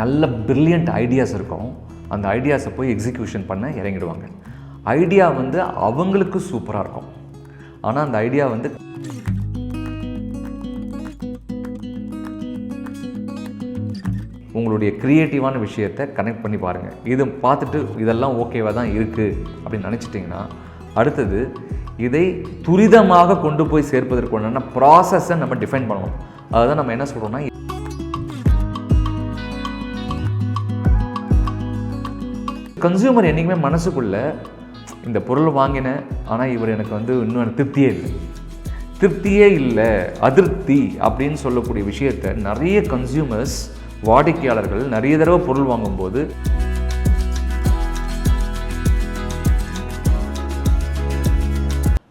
நல்ல brilliant ideas இருக்கும். அந்த ஐடியாஸை போய் எக்ஸிக்யூஷன் பண்ண இறங்கிடுவாங்க. ஐடியா வந்து அவங்களுக்கு சூப்பராக இருக்கும். ஆனால் அந்த ஐடியா வந்து உங்களுடைய க்ரியேட்டிவான விஷயத்தை கனெக்ட் பண்ணி பாருங்கள் இது பார்த்துட்டு இதெல்லாம் ஓகேவாக தான் இருக்குது அப்படின்னு நினச்சிட்டிங்கன்னா அடுத்தது இதை துரிதமாக கொண்டு போய் சேர்ப்பதற்கு உண்டான ப்ராசஸை நம்ம டிஃபைன் பண்ணணும். அதுதான் நம்ம என்ன சொல்கிறோம்னா கன்சியூமர் என்றைக்குமே மனசுக்குள்ள இந்த பொருள் வாங்கினேன் ஆனால் இவர் எனக்கு வந்து இன்னும் எனக்கு திருப்தியே இல்லை. திருப்தியே இல்லை அதிருப்தி அப்படின்னு சொல்லக்கூடிய விஷயத்தை நிறைய கன்சியூமர்ஸ் வாடிக்கையாளர்கள் நிறைய தடவை பொருள் வாங்கும்போது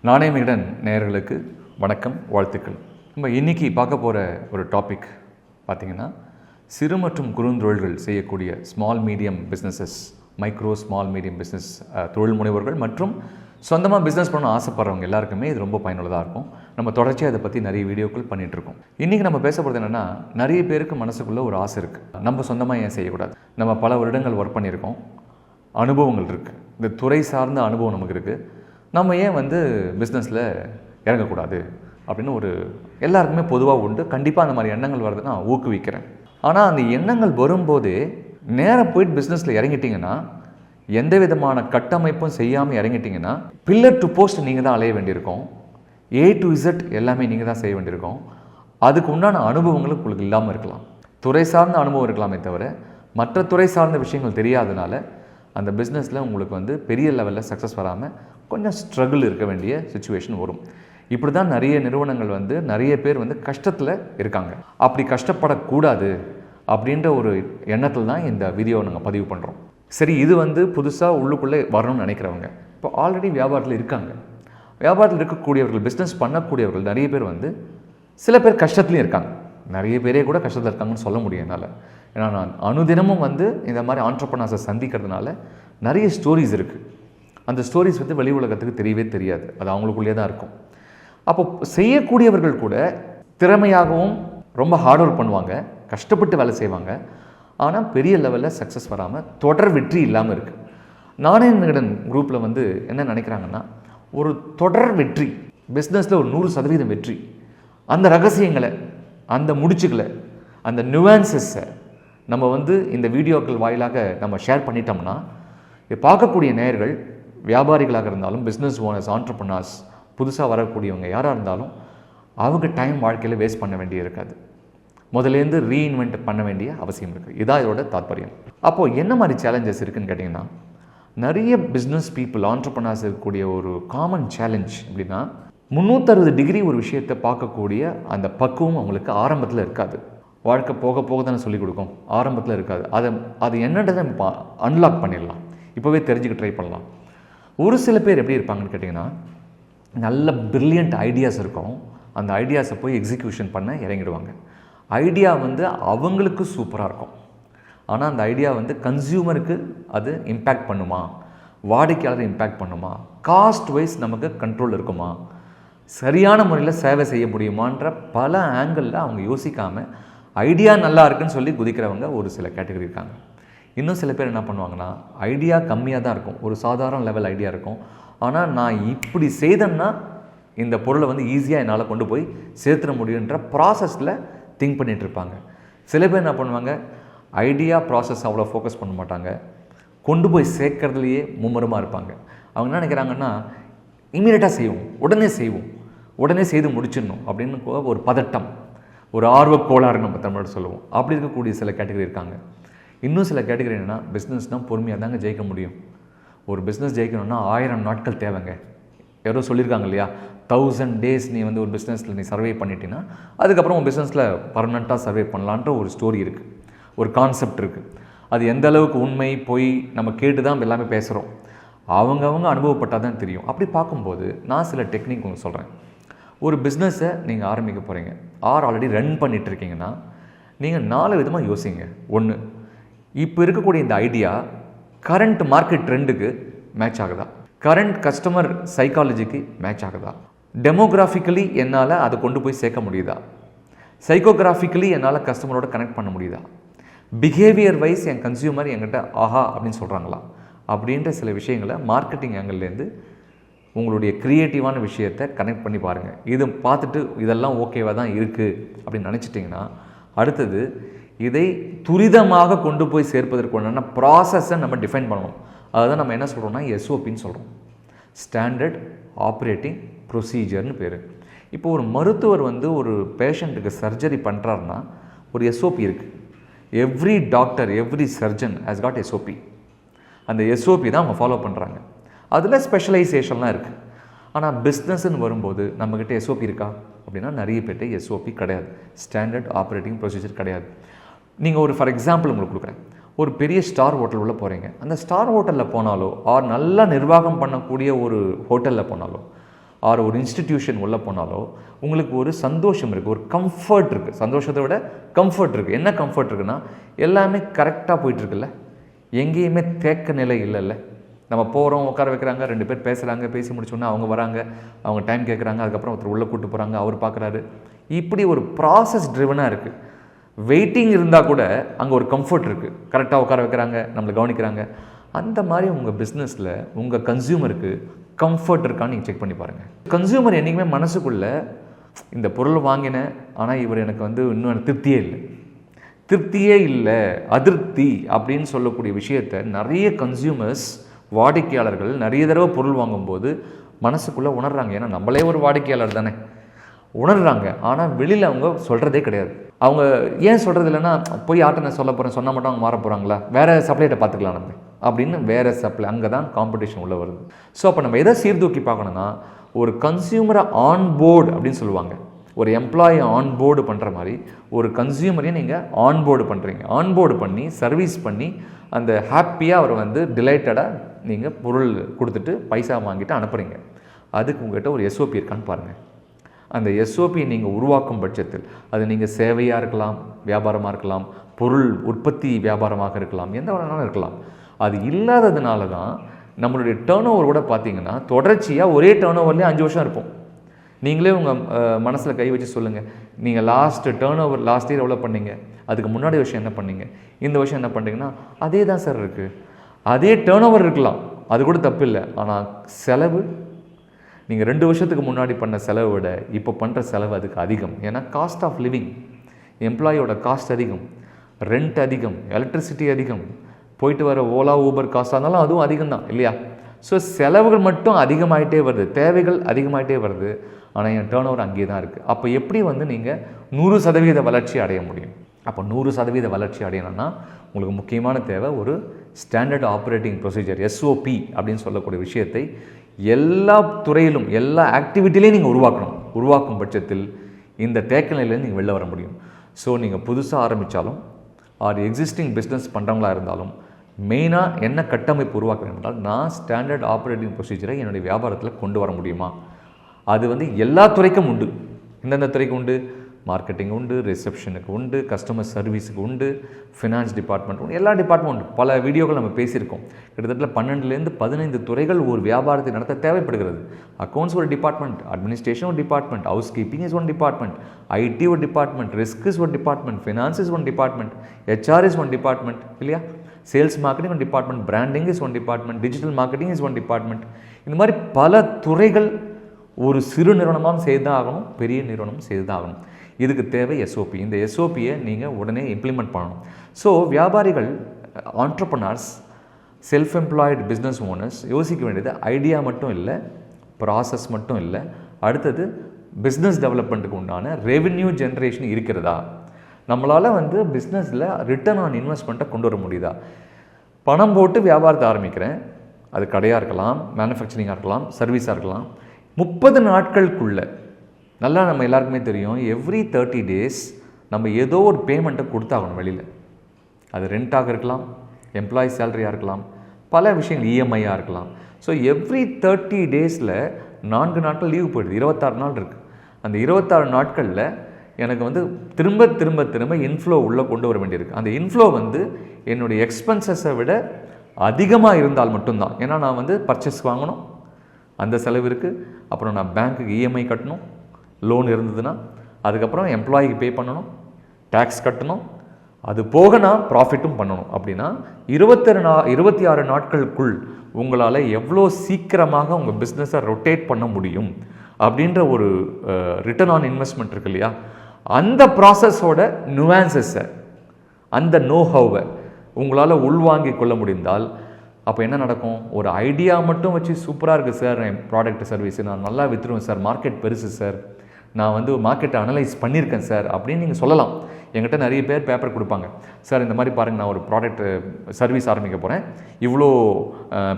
நாணயமிடன் நேயர்களுக்கு வணக்கம் வாழ்த்துக்கள். நம்ம இன்னைக்கு பார்க்க போகிற ஒரு டாபிக் பார்த்திங்கன்னா சிறு மற்றும் குறுந்தொழில்கள் செய்யக்கூடிய small medium businesses micro small medium business தொழில் முனைவர்கள் மற்றும் சொந்தமாக பிஸ்னஸ் பண்ண ஆசைப்படுறவங்க எல்லாருக்குமே இது ரொம்ப பயனுள்ளதாக இருக்கும். நம்ம தொடர்ச்சியாக அதை பற்றி நிறைய வீடியோக்கள் பண்ணிகிட்ருக்கோம் இன்றைக்கி நம்ம பேச போகிறது என்னென்னா நிறைய பேருக்கு மனசுக்குள்ளே ஒரு ஆசை இருக்குது நம்ம சொந்தமாக ஏன் செய்யக்கூடாது? நம்ம பல வருடங்கள் ஒர்க் பண்ணியிருக்கோம். அனுபவங்கள் இருக்குது இந்த துறை சார்ந்த அனுபவம் நமக்கு இருக்குது நம்ம ஏன் வந்து பிஸ்னஸில் இறங்கக்கூடாது? அப்படின்னு ஒரு எல்லாருக்குமே பொதுவாக உண்டு. கண்டிப்பாக அந்த மாதிரி எண்ணங்கள் வருது நான் ஊக்குவிக்கிறேன். ஆனால் அந்த எண்ணங்கள் வரும்போதே நேராக போயிட்டு பிஸ்னஸில் இறங்கிட்டிங்கன்னா எந்த விதமான கட்டமைப்பும் செய்யாமல் இறங்கிட்டிங்கன்னா பில்லர் டு போஸ்ட் நீங்கள் தான் அலைய வேண்டியிருக்கும். ஏ டு இசட் எல்லாமே நீங்கள் தான் செய்ய வேண்டியிருக்கும். அதுக்கு உண்டான அனுபவங்களும் உங்களுக்கு இல்லாமல் இருக்கலாம். துறை சார்ந்த அனுபவம் இருக்கலாமே தவிர மற்ற துறை சார்ந்த விஷயங்கள் தெரியாதனால அந்த பிஸ்னஸில் உங்களுக்கு வந்து பெரிய லெவலில் சக்ஸஸ் வராமல் கொஞ்சம் ஸ்ட்ரகிள் இருக்க வேண்டிய சுச்சுவேஷன் வரும். இப்படி தான் நிறைய நிறுவனங்கள் வந்து நிறைய பேர் வந்து கஷ்டத்தில் இருக்காங்க. அப்படி கஷ்டப்படக்கூடாது. அப்படின்ற ஒரு எண்ணத்தில் தான் இந்த வீடியோவை நாங்கள் பதிவு பண்ணுறோம் சரி இது வந்து புதுசாக உள்ளுக்குள்ளே வரணும்னு நினைக்கிறவங்க இப்போ ஆல்ரெடி வியாபாரத்தில் இருக்காங்க. வியாபாரத்தில் இருக்கக்கூடியவர்கள் பிஸ்னஸ் பண்ணக்கூடியவர்கள் நிறைய பேர் வந்து சில பேர் கஷ்டத்துலேயும் இருக்காங்க. நிறைய பேரே கூட கஷ்டத்தில் இருக்காங்கன்னு சொல்ல முடியும் என்னால். ஏன்னா நான் அனுதினமும் வந்து இந்த மாதிரி ஆண்டர்பனாஸை சந்திக்கிறதுனால நிறைய ஸ்டோரிஸ் இருக்குது அந்த ஸ்டோரிஸ் வந்து வெளி உலகத்துக்கு தெரியவே தெரியாது. அது அவங்களுக்குள்ளே தான் இருக்கும். அப்போ செய்யக்கூடியவர்கள் கூட திறமையாகவும் ரொம்ப ஹார்ட் ஒர்க் பண்ணுவாங்க கஷ்டப்பட்டு வேலை செய்வாங்க. ஆனால் பெரிய லெவலில் சக்ஸஸ் வராமல் தொடர் வெற்றி இல்லாமல் இருக்குது நானே குரூப்பில் வந்து என்ன நினைக்கிறாங்கன்னா ஒரு தொடர் வெற்றி பிஸ்னஸில் ஒரு நூறு சதவீதம் வெற்றி அந்த ரகசியங்களை அந்த முடிச்சுக்களை அந்த நியூவான்சஸை நம்ம வந்து இந்த வீடியோக்கள் வாயிலாக நம்ம ஷேர் பண்ணிட்டோம்னா பார்க்கக்கூடிய நேயர்கள் வியாபாரிகளாக இருந்தாலும் பிஸ்னஸ் ஓனர்ஸ் ஆண்டர்பனர்ஸ் புதுசாக வரக்கூடியவங்க யாராக இருந்தாலும் அவங்க டைம் வாழ்க்கையில் வேஸ்ட் பண்ண வேண்டிய இருக்காது. முதலேருந்து ரீஇன்வென்ட் பண்ண வேண்டிய அவசியம் இருக்குது இதான் இதோட தாற்பயம் அப்போது என்ன மாதிரி சேலஞ்சஸ் இருக்குன்னு கேட்டிங்கன்னா நிறைய பிஸ்னஸ் பீப்புள் ஆண்டர்பனர்ஸ் இருக்கக்கூடிய ஒரு காமன் சேலஞ்ச் அப்படின்னா முந்நூற்றறுபது டிகிரி ஒரு விஷயத்தை பார்க்கக்கூடிய அந்த பக்குவம் அவங்களுக்கு ஆரம்பத்தில் இருக்காது. வாழ்க்கை போக போக தானே சொல்லிக் கொடுக்கும். ஆரம்பத்தில் இருக்காது. அதை அது என்னன்றதை அன்லாக் பண்ணிடலாம். இப்போவே தெரிஞ்சுக்க ட்ரை பண்ணலாம். ஒரு சில பேர் எப்படி இருப்பாங்கன்னு கேட்டிங்கன்னா நல்ல பிரில்லியண்ட் ஐடியாஸ் இருக்கும். அந்த ஐடியாஸை போய் எக்ஸிக்யூஷன் பண்ண இறங்கிடுவாங்க. ஐடியா வந்து அவங்களுக்கு சூப்பராக இருக்கும். ஆனால் அந்த ஐடியா வந்து கன்சியூமருக்கு அது இம்பேக்ட் பண்ணுமா? வாடிக்கையாளர் இம்பேக்ட் பண்ணுமா? காஸ்ட் வைஸ் நமக்கு கண்ட்ரோல் இருக்குமா? சரியான முறையில் சேவை செய்ய முடியுமான்ற பல ஆங்கிளில் அவங்க யோசிக்காமல் ஐடியா நல்லா இருக்குன்னு சொல்லி குதிக்கிறவங்க ஒரு சில கேட்டகரி இருக்காங்க. இன்னும் சில பேர் என்ன பண்ணுவாங்கன்னா ஐடியா கம்மியாக தான் இருக்கும். ஒரு சாதாரண லெவல் ஐடியா இருக்கும். ஆனால் நான் இப்படி செய்தேன்னா இந்த பொருளை வந்து ஈஸியாக என்னால் கொண்டு போய் சேர்த்துட முடியுன்ற ப்ராசஸில் திங்க் பண்ணிகிட்டு இருப்பாங்க. சில பேர் என்ன பண்ணுவாங்க? ஐடியா ப்ராசஸ் அவ்வளோ ஃபோக்கஸ் பண்ண மாட்டாங்க. கொண்டு போய் சேர்க்கறதுலையே மும்முரமாக இருப்பாங்க. அவங்க என்ன நினைக்கிறாங்கன்னா இம்மீடியட்டாக செய்வோம். உடனே செய்வோம். உடனே செய்து முடிச்சிடணும். அப்படின்னு ஒரு பதட்டம். ஒரு ஆர்வ கோளாறு நம்ம தமிழ் சொல்லுவோம். அப்படி இருக்கக்கூடிய சில கேட்டகரி இருக்காங்க. இன்னும் சில கேட்டகரி என்னென்னா பிஸ்னஸ்னால் பொறுமையாக தாங்க ஜெயிக்க முடியும். ஒரு பிஸ்னஸ் ஜெயிக்கணும்னா ஆயிரம் நாட்கள் தேவைங்க. யாரோ சொல்லியிருக்காங்க இல்லையா? தௌசண்ட் டேஸ் நீ வந்து ஒரு பிஸ்னஸில் நீ சர்வே பண்ணிட்டீங்கன்னா அதுக்கப்புறம் உன் பிஸ்னஸில் பர்மனெண்ட்டாக சர்வே பண்ணலான்ற ஒரு ஸ்டோரி இருக்குது ஒரு கான்செப்ட் இருக்குது அது எந்த அளவுக்கு உண்மை போய் நம்ம கேட்டு தான் எல்லாமே பேசுகிறோம் அவங்கவுங்க அனுபவப்பட்டால் தான் தெரியும். அப்படி பார்க்கும்போது நான் சில டெக்னிக் ஒன்று சொல்கிறேன் ஒரு பிஸ்னஸை நீங்கள் ஆரம்பிக்க போகிறீங்க ஆர் ஆல்ரெடி ரன் பண்ணிட்டு இருக்கீங்கன்னா நீங்கள் நாலு விதமாக யோசிங்க. ஒன்று இப்போ இருக்கக்கூடிய இந்த ஐடியா கரண்ட் மார்க்கெட் ட்ரெண்டுக்கு மேட்ச் ஆகுதா? கரண்ட் கஸ்டமர் சைக்காலஜிக்கு மேட்ச் ஆகுதா? டெமோகிராஃபிக்கலி என்னால் அதை கொண்டு போய் சேர்க்க முடியுதா? சைக்கோகிராஃபிக்கலி என்னால் கஸ்டமரோட கனெக்ட் பண்ண முடியுதா? பிஹேவியர் வைஸ் என் கன்சியூமர் என்கிட்ட ஆஹா அப்படின்னு சொல்கிறாங்களா அப்படின்ற சில விஷயங்களை மார்க்கெட்டிங் ஆங்கிள்லேருந்து உங்களுடைய க்ரியேட்டிவான விஷயத்தை கனெக்ட் பண்ணி பாருங்கள் இது பார்த்துட்டு இதெல்லாம் ஓகேவாக தான் இருக்குது அப்படின்னு நினச்சிட்டிங்கன்னா அடுத்தது இதை துரிதமாக கொண்டு போய் சேர்ப்பதற்கு உண்டான ப்ராசஸை நம்ம டிஃபைன் பண்ணணும். அதுதான் நம்ம என்ன சொல்கிறோம்னா எஸ்ஓபின்னு சொல்கிறோம் ஸ்டாண்டர்ட் ஆப்ரேட்டிங் ப்ரொசீஜர்னு பேர். இப்போ ஒரு மருத்துவர் வந்து ஒரு பேஷண்ட்டுக்கு சர்ஜரி பண்ணுறாருன்னா ஒரு எஸ்ஓபி இருக்குது every doctor every surgeon has got SOP அந்த எஸ்ஓபி தான் அவங்க ஃபாலோ பண்ணுறாங்க அதில் ஸ்பெஷலைசேஷன்லாம் இருக்குது ஆனால் பிஸ்னஸ்ன்னு வரும்போது நம்மக்கிட்ட எஸ்ஓபி இருக்கா? அப்படின்னா நிறைய பேர்ட்ட எஸ்ஓபி கிடையாது. ஸ்டாண்டர்ட் ஆப்ரேட்டிங் ப்ரொசீஜர் கிடையாது. நீங்கள் ஒரு ஃபார் எக்ஸாம்பிள் உங்களுக்கு கொடுக்குறேன். ஒரு பெரிய ஸ்டார் ஹோட்டல் உள்ளே போகிறீங்க அந்த ஸ்டார் ஹோட்டலில் போனாலோ ஆர் நல்லா நிர்வாகம் பண்ணக்கூடிய ஒரு ஹோட்டலில் போனாலோ ஆர் ஒரு இன்ஸ்டிடியூஷன் உள்ளே போனாலோ உங்களுக்கு ஒரு சந்தோஷம் இருக்குது ஒரு கம்ஃபர்ட் இருக்குது சந்தோஷத்தை விட கம்ஃபர்ட் இருக்குது என்ன கம்ஃபர்ட் இருக்குன்னா எல்லாமே கரெக்டாக போயிட்டுருக்குல்ல எங்கேயுமே தேக்க நிலை இல்லைல்ல? நம்ம போகிறோம் உட்கார வைக்கிறாங்க ரெண்டு பேர் பேசுகிறாங்க பேசி முடிச்சோன்னா அவங்க வராங்க அவங்க டைம் கேட்குறாங்க அதுக்கப்புறம் ஒருத்தர் உள்ளே கூட்டு போகிறாங்க அவர் பார்க்குறாரு இப்படி ஒரு ப்ராசஸ் ட்ரிவனாக இருக்குது வெயிட்டிங் இருந்தால் கூட அங்கே ஒரு கம்ஃபர்ட் இருக்குது கரெக்டாக உட்கார வைக்கிறாங்க நம்மளை கவனிக்கிறாங்க. அந்த மாதிரி உங்கள் பிஸ்னஸில் உங்கள் கன்சியூமருக்கு கம்ஃபர்ட் இருக்கான்னு நீங்கள் செக் பண்ணி பாருங்கள் கன்சியூமர் என்றைக்குமே மனசுக்குள்ளே இந்த பொருள் வாங்கினேன் ஆனால் இவர் எனக்கு வந்து இன்னும் எனக்கு திருப்தியே இல்லை. திருப்தியே இல்லை அதிருப்தி அப்படின்னு சொல்லக்கூடிய விஷயத்தை நிறைய கன்சியூமர்ஸ் வாடிக்கையாளர்கள் நிறைய தடவை பொருள் வாங்கும்போது மனசுக்குள்ளே உணர்றாங்க. ஏன்னா நம்மளே ஒரு வாடிக்கையாளர் தானே. உணர்றாங்க. ஆனால் வெளியில் அவங்க சொல்கிறதே கிடையாது. அவங்க ஏன் சொல்கிறது இல்லைன்னா போய் யார்கிட்ட நான் சொல்ல போகிறேன் சொன்னால் மட்டும் அவங்க மாற போகிறாங்களா வேறு சப்ளைட்டை பார்த்துக்கலாம் நம்ம. அப்படின்னு வேறு சப்ளை அங்கே தான் காம்படிஷன் உள்ளே வருது. ஸோ அப்போ நம்ம எதை சீர்தூக்கி பார்க்கணுன்னா ஒரு கன்சியூமரை ஆன் போர்டு அப்படின்னு சொல்லுவாங்க. ஒரு எம்ப்ளாயி ஆன் போர்டு பண்ணுற மாதிரி ஒரு கன்சியூமரையும் நீங்கள் ஆன் போர்டு பண்ணுறீங்க ஆன் போர்டு பண்ணி சர்வீஸ் பண்ணி அந்த ஹாப்பியாக அவர் வந்து டிலைட்டடாக நீங்கள் பொருள் கொடுத்துட்டு பைசா வாங்கிட்டு அனுப்புகிறீங்க அதுக்கு உங்கள்கிட்ட ஒரு எஸ்ஓபி இருக்கான்னு பாருங்கள் அந்த எஸ்ஓபியை நீங்கள் உருவாக்கும் பட்சத்தில் அது நீங்கள் சேவையாக இருக்கலாம் வியாபாரமாக இருக்கலாம் பொருள் உற்பத்தி வியாபாரமாக இருக்கலாம் எந்த வேணாலும் இருக்கலாம். அது இல்லாததுனால தான் நம்மளுடைய டேர்ன் ஓவர் கூட பார்த்தீங்கன்னா தொடர்ச்சியாக ஒரே டேர்ன் ஓவர்லேயே அஞ்சு வருஷம் இருப்போம். நீங்களே உங்கள் மனசில் கை வச்சு சொல்லுங்கள் நீங்கள் last turnover last year எவ்வளோ பண்ணீங்க? அதுக்கு முன்னாடி வருஷம் என்ன பண்ணீங்க? இந்த வருஷம் என்ன பண்ணுறீங்கன்னா அதே தான் சார் இருக்குது அதே டேர்ன் ஓவர் இருக்கலாம். அது கூட தப்பு இல்லை ஆனால் செலவு நீங்கள் ரெண்டு வருஷத்துக்கு முன்னாடி பண்ண செலவை விட இப்போ பண்ணுற செலவு அதுக்கு அதிகம். ஏன்னா காஸ்ட் ஆஃப் லிவிங் எம்ப்ளாயோட காஸ்ட் அதிகம் ரெண்ட் அதிகம் எலக்ட்ரிசிட்டி அதிகம் போயிட்டு வர ஓலா ஊபர் காஸ்ட்டாக இருந்தாலும் அதுவும் அதிகம் தான் இல்லையா? ஸோ செலவுகள் மட்டும் அதிகமாகிட்டே வருது தேவைகள் அதிகமாகிட்டே வருது ஆனால் என் டேர்ன் ஓவர் அங்கேயே தான் இருக்குது அப்போ எப்படி வந்து நீங்கள் நூறு சதவீத வளர்ச்சி அடைய முடியும்? அப்போ நூறு சதவீத வளர்ச்சி அடையணும்னா உங்களுக்கு முக்கியமான தேவை ஒரு ஸ்டாண்டர்ட் ஆப்ரேட்டிங் ப்ரொசீஜர் எஸ்ஓபி அப்படின்னு சொல்லக்கூடிய விஷயத்தை எல்லா துறையிலும் எல்லா ஆக்டிவிட்டிலையும் நீங்கள் உருவாக்கணும். உருவாக்கும் பட்சத்தில் இந்த தேக்க நிலையிலேருந்து நீங்கள் வெளில வர முடியும். ஸோ நீங்கள் புதுசாக ஆரம்பித்தாலும் ஆர் எக்ஸிஸ்டிங் பிஸ்னஸ் பண்ணுறவங்களா இருந்தாலும் மெயினாக என்ன கட்டமைப்பு உருவாக்க வேண்டும் என்றால் நான் ஸ்டாண்டர்ட் ஆப்ரேட்டிங் ப்ரொசீஜரை என்னுடைய வியாபாரத்தில் கொண்டு வர முடியுமா? அது வந்து எல்லா துறைக்கும் உண்டு. எந்தெந்த துறைக்கு உண்டு? மார்க்கெட்டிங் உண்டு ரிசப்ஷனுக்கு உண்டு கஸ்டமர் சர்வீஸுக்கு உண்டு ஃபினான்ஸ் டிபார்ட்மெண்ட் உண்டு எல்லா டிபார்ட்மெண்ட் பல வீடியோக்கள் நம்ம பேசியிருக்கோம். கிட்டத்தட்ட பன்னெண்டுலேருந்து பதினைந்து துறைகள் ஒரு வியாபாரத்தை நடத்த தேவைப்படுகிறது. அக்கௌண்ட்ஸ் ஒரு டிபார்ட்மெண்ட் அட்மினிஸ்ட்ரேஷன் ஒரு department housekeeping is one department IT ஒரு department risk is one department finance is one department HR is one department இல்லையா? Sales marketing one department branding is one department digital marketing is one department இந்த மாதிரி பல துறைகள் ஒரு சிறு நிறுவனமாக செய்து தான் ஆகணும் பெரிய நிறுவனம் செய்து தான் ஆகணும். இதுக்கு தேவை எஸ்ஓபி இந்த எஸ்ஓபியை நீங்கள் உடனே இம்ப்ளிமெண்ட் பண்ணணும். ஸோ வியாபாரிகள் entrepreneurs self employed business owners யோசிக்க வேண்டியது ஐடியா மட்டும் இல்லை ப்ராசஸ் மட்டும் இல்லை. அடுத்தது பிஸ்னஸ் டெவலப்மெண்ட்டுக்கு உண்டான ரெவென்யூ ஜென்ரேஷன் இருக்கிறதா? நம்மளால் வந்து பிஸ்னஸில் ரிட்டர்ன் ஆன் இன்வெஸ்ட்மெண்ட்டை கொண்டு வர முடியுதா? பணம் போட்டு வியாபாரத்தை ஆரம்பிக்கிறேன். அது கடையாக இருக்கலாம் மேனுஃபேக்சரிங்காக இருக்கலாம் சர்வீஸாக இருக்கலாம். முப்பது நாட்களுக்குள்ளே நல்லா நம்ம எல்லாருக்குமே தெரியும் எவ்ரி தேர்ட்டி டேஸ் நம்ம ஏதோ ஒரு பேமெண்ட்டை கொடுத்தாகணும் வெளியில். அது ரெண்ட்டாக இருக்கலாம் எம்ப்ளாயி சேலரியாக இருக்கலாம் பல விஷயங்கள் இஎம்ஐயாக இருக்கலாம். ஸோ எவ்ரி தேர்ட்டி டேஸில் நான்கு நாட்கள் லீவ் போயிடுது. இருபத்தாறு நாள் இருக்குது அந்த இருபத்தாறு நாட்களில் எனக்கு வந்து திரும்ப திரும்ப திரும்ப இன்ஃப்ளோ உள்ளே கொண்டு வர வேண்டியிருக்கு. அந்த இன்ஃப்ளோ வந்து என்னுடைய எக்ஸ்பென்சஸை விட அதிகமாக இருந்தால் மட்டும்தான். ஏன்னா நான் வந்து பர்ச்சேஸ் வாங்கணும். அந்த செலவு இருக்குது அப்புறம் நான் பேங்க்குக்கு இஎம்ஐ கட்டணும். லோன் இருந்ததுன்னா அதுக்கப்புறம் எம்ப்ளாயிக்கு பே பண்ணணும் டேக்ஸ் கட்டணும் அது போக நான் ப்ராஃபிட்டும் பண்ணணும். அப்படின்னா இருபத்தெரு நா இருபத்தி ஆறு நாட்களுக்குள் உங்களால் எவ்வளோ சீக்கிரமாக உங்கள் பிஸ்னஸை ரொட்டேட் பண்ண முடியும் அப்படின்ற ஒரு ரிட்டர்ன் ஆன் இன்வெஸ்ட்மெண்ட் இருக்கு இல்லையா? அந்த ப்ராசஸோட நுவான்சஸை அந்த நோஹவை உங்களால் உள்வாங்கி கொள்ள முடிந்தால் அப்போ என்ன நடக்கும்? ஒரு ஐடியா மட்டும் வச்சு சூப்பராக இருக்குது சார் என் ப்ராடக்ட் சர்வீஸ் நான் நல்லா விற்றுருவேன் சார் மார்க்கெட் பெருசு சார். நான் வந்து மார்க்கெட்டை அனலைஸ் பண்ணியிருக்கேன் சார் அப்படின்னு நீங்கள் சொல்லலாம். என்கிட்ட நிறைய பேர் பேப்பர் கொடுப்பாங்க. சார் இந்த மாதிரி பாருங்கள் நான் ஒரு ப்ராடக்ட் சர்வீஸ் ஆரம்பிக்க போகிறேன் இவ்வளோ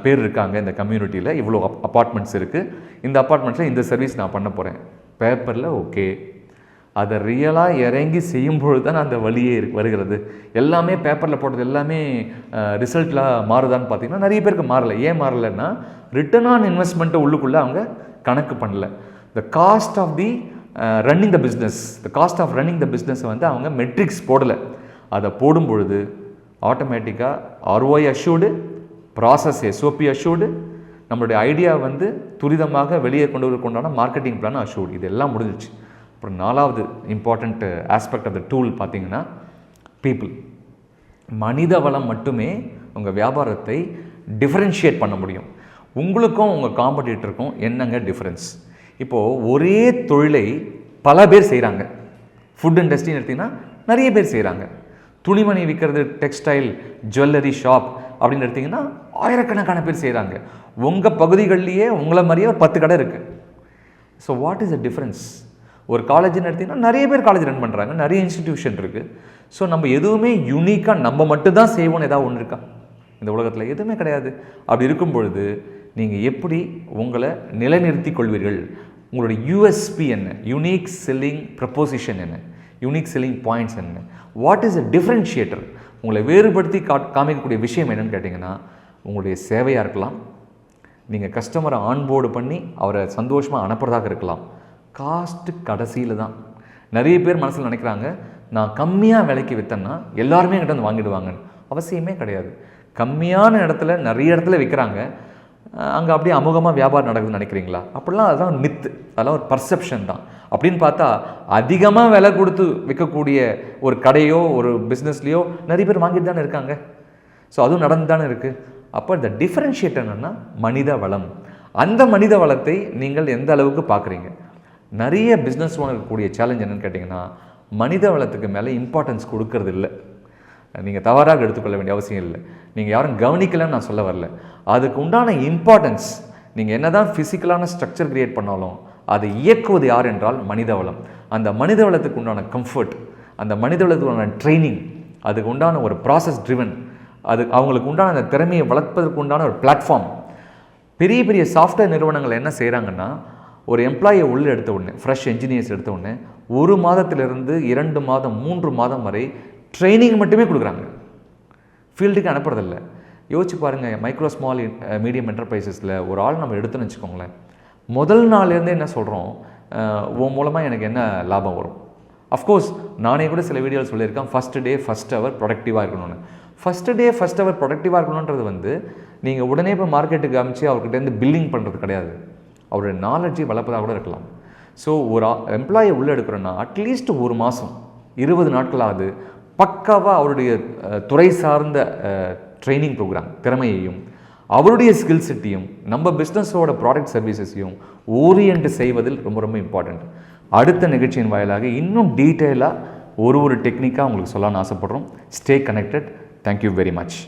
பேர் இருக்காங்க இந்த கம்யூனிட்டியில் இவ்வளோ அப்பார்ட்மெண்ட்ஸ் இருக்குது இந்த அப்பார்ட்மெண்ட்ஸில் இந்த சர்வீஸ் நான் பண்ண போகிறேன் பேப்பரில் ஓகே அதை ரியலாக இறங்கி செய்யும்பொழுது தான் அந்த வழியே வருகிறது. எல்லாமே பேப்பரில் போட்டது எல்லாமே ரிசல்ட்டில் மாறுதான்னு பார்த்தீங்கன்னா நிறைய பேருக்கு மாறலை. ஏன் மாறலைன்னா ரிட்டர்ன் ஆன் இன்வெஸ்ட்மெண்ட்டை உள்ளுக்குள்ளே அவங்க கணக்கு பண்ணல. The cost of the running the business the cost of running the பிஸ்னஸை வந்து அவங்க மெட்ரிக்ஸ் போடலை. அதை போடும் பொழுது ஆட்டோமேட்டிக்காக ROI assured process SOP assured நம்மளுடைய ஐடியா வந்து துரிதமாக வெளியே கொண்டு கொண்டான மார்க்கெட்டிங் பிளான் அஷ்யூடு இதெல்லாம் முடிஞ்சிச்சு. அப்புறம் நாலாவது important aspect of the tool பார்த்தீங்கன்னா பீப்புள் மனித வளம் மட்டுமே உங்கள் வியாபாரத்தை டிஃப்ரென்ஷியேட் பண்ண முடியும். உங்களுக்கும் உங்கள் காம்படிட்டருக்கும் என்னங்க டிஃப்ரென்ஸ் இப்போது ஒரே தொழிலை பல பேர் செய்கிறாங்க ஃபுட் இண்டஸ்ட்ரின்னு எடுத்திங்கன்னா நிறைய பேர் செய்கிறாங்க துணிமணி விற்கிறது டெக்ஸ்டைல் ஜுவல்லரி ஷாப் அப்படின்னு எடுத்திங்கன்னா ஆயிரக்கணக்கான பேர் செய்கிறாங்க உங்கள் பகுதிகளிலேயே உங்களை மாதிரியே ஒரு பத்து கடை இருக்குது so what is the difference ஒரு காலேஜ்னு எடுத்திங்கன்னா நிறைய பேர் காலேஜ் ரன் பண்ணுறாங்க நிறைய இன்ஸ்டிடியூஷன் இருக்குது ஸோ நம்ம எதுவுமே யூனிக்காக நம்ம மட்டும்தான் செய்வோம்னு ஏதாவது ஒன்று இருக்கா? இந்த உலகத்தில் எதுவுமே கிடையாது. அப்படி இருக்கும் பொழுது நீங்கள் எப்படி உங்களை நிலைநிறுத்திக் கொள்வீர்கள்? உங்களுடைய யூஎஸ்பி என்ன? யூனிக் செல்லிங் ப்ரப்போசிஷன் என்ன? யூனிக் செல்லிங் பாயிண்ட்ஸ் என்ன? வாட் இஸ் அ டிஃப்ரென்ஷியேட்டர் உங்களை வேறுபடுத்தி கா காமிக்கக்கூடிய விஷயம் என்னன்னு கேட்டிங்கன்னா உங்களுடைய சேவையாக இருக்கலாம். நீங்கள் கஸ்டமரை ஆன்போர்டு பண்ணி அவரை சந்தோஷமாக அனுப்புறதாக இருக்கலாம். காஸ்ட்டு கடைசியில் தான். நிறைய பேர் மனசில் நினைக்கிறாங்க நான் கம்மியாக விலைக்கு விற்றேன்னா எல்லாருமே என்கிட்ட வந்து வாங்கிடுவாங்கன்னு. அவசியமே கிடையாது. கம்மியான இடத்துல நிறைய இடத்துல விற்கிறாங்க அங்கே அப்படியே அமுகமாக வியாபாரம் நடக்குதுன்னு நினைக்கிறீங்களா? அப்படிலாம் அதெல்லாம் மித்து அதெல்லாம் ஒரு பர்செப்ஷன் தான். அப்படின்னு பார்த்தா அதிகமாக விலை கொடுத்து விற்கக்கூடிய ஒரு கடையோ ஒரு பிஸ்னஸ்லேயோ நிறைய பேர் வாங்கிட்டு தானே இருக்காங்க. ஸோ அதுவும் நடந்து தானே இருக்குது அப்போ இந்த டிஃப்ரென்ஷியேட் என்னென்னா மனித வளம். அந்த மனித வளத்தை நீங்கள் எந்த அளவுக்கு பார்க்குறீங்க? நிறைய பிஸ்னஸ் ஓனர் கூடிய சேலஞ்ச் என்னென்னு கேட்டிங்கன்னா மனித வளத்துக்கு மேலே இம்பார்ட்டன்ஸ் கொடுக்கறது இல்லை நீங்கள் தவறாக எடுத்துக்கொள்ள வேண்டிய அவசியம் இல்லை. நீங்கள் யாரும் கவனிக்கலைன்னு நான் சொல்ல வரல. அதுக்கு உண்டான இம்பார்ட்டன்ஸ் நீங்கள் என்னதான் ஃபிசிக்கலான ஸ்ட்ரக்சர் க்ரியேட் பண்ணாலும் அதை இயக்குவது யார் என்றால் மனித வளம் அந்த மனித வளத்துக்கு உண்டான கம்ஃபர்ட் அந்த மனித வளத்துக்கு உண்டான ட்ரைனிங் அதுக்கு உண்டான ஒரு ப்ராசஸ் ட்ரிவன் அது அவங்களுக்கு உண்டான அந்த திறமையை வளர்ப்பதற்கு உண்டான ஒரு பிளாட்ஃபார்ம் பெரிய பெரிய சாஃப்ட்வேர் நிறுவனங்கள் என்ன செய்கிறாங்கன்னா ஒரு எம்ப்ளாயை உள்ளே எடுத்த உடனே ஃப்ரெஷ் என்ஜினியர்ஸ் எடுத்த உடனே ஒரு மாதத்திலிருந்து இரண்டு மாதம் மூன்று மாதம் வரை ட்ரைனிங் மட்டுமே கொடுக்குறாங்க. ஃபீல்டுக்கு அனுப்புறதில்ல. யோசிச்சு பாருங்கள் மைக்ரோ ஸ்மால் மீடியம் என்டர்பிரைசஸில் ஒரு ஆள் நம்ம எடுத்துன்னு வச்சுக்கோங்களேன். முதல் நாள்லேருந்தே என்ன சொல்கிறோம் உன் மூலமாக எனக்கு என்ன லாபம் வரும்? அஃப்கோர்ஸ் நானே கூட சில வீடியோவில் சொல்லியிருக்கேன் ஃபஸ்ட் டே ஃபஸ்ட் ஹவர் ப்ரொடக்டிவாக இருக்கணும்னு. ஃபஸ்ட் டே ஃபஸ்ட் ஹவர் ப்ரொடக்டிவாக இருக்கணுன்றது வந்து நீங்கள் உடனே இப்போ மார்க்கெட்டுக்கு அமிச்சு அவர்கிட்டேருந்து பில்லிங் பண்ணுறது கிடையாது. அவருடைய நாலெட்ஜை வளர்ப்பதாக கூட இருக்கலாம். ஸோ ஒரு எம்ப்ளாயை உள்ளே எடுக்கிறோன்னா அட்லீஸ்ட் ஒரு மாதம் இருபது நாட்களாவது பக்காவாக அவருடைய துறை சார்ந்த ட்ரைனிங் ப்ரோக்ராம் திறமையையும் அவருடைய ஸ்கில் செட்டையும் நம்ம பிஸ்னஸோட ப்ராடக்ட் சர்வீசஸையும் ஓரியன்ட் செய்வதில் ரொம்ப ரொம்ப இம்பார்ட்டண்ட் அடுத்த நிகழ்ச்சியின் வாயிலாக இன்னும் டீட்டெயிலாக ஒரு ஒரு டெக்னிக்காக உங்களுக்கு சொல்லலாம்னு ஆசைப்படுறோம். Stay connected thank you very much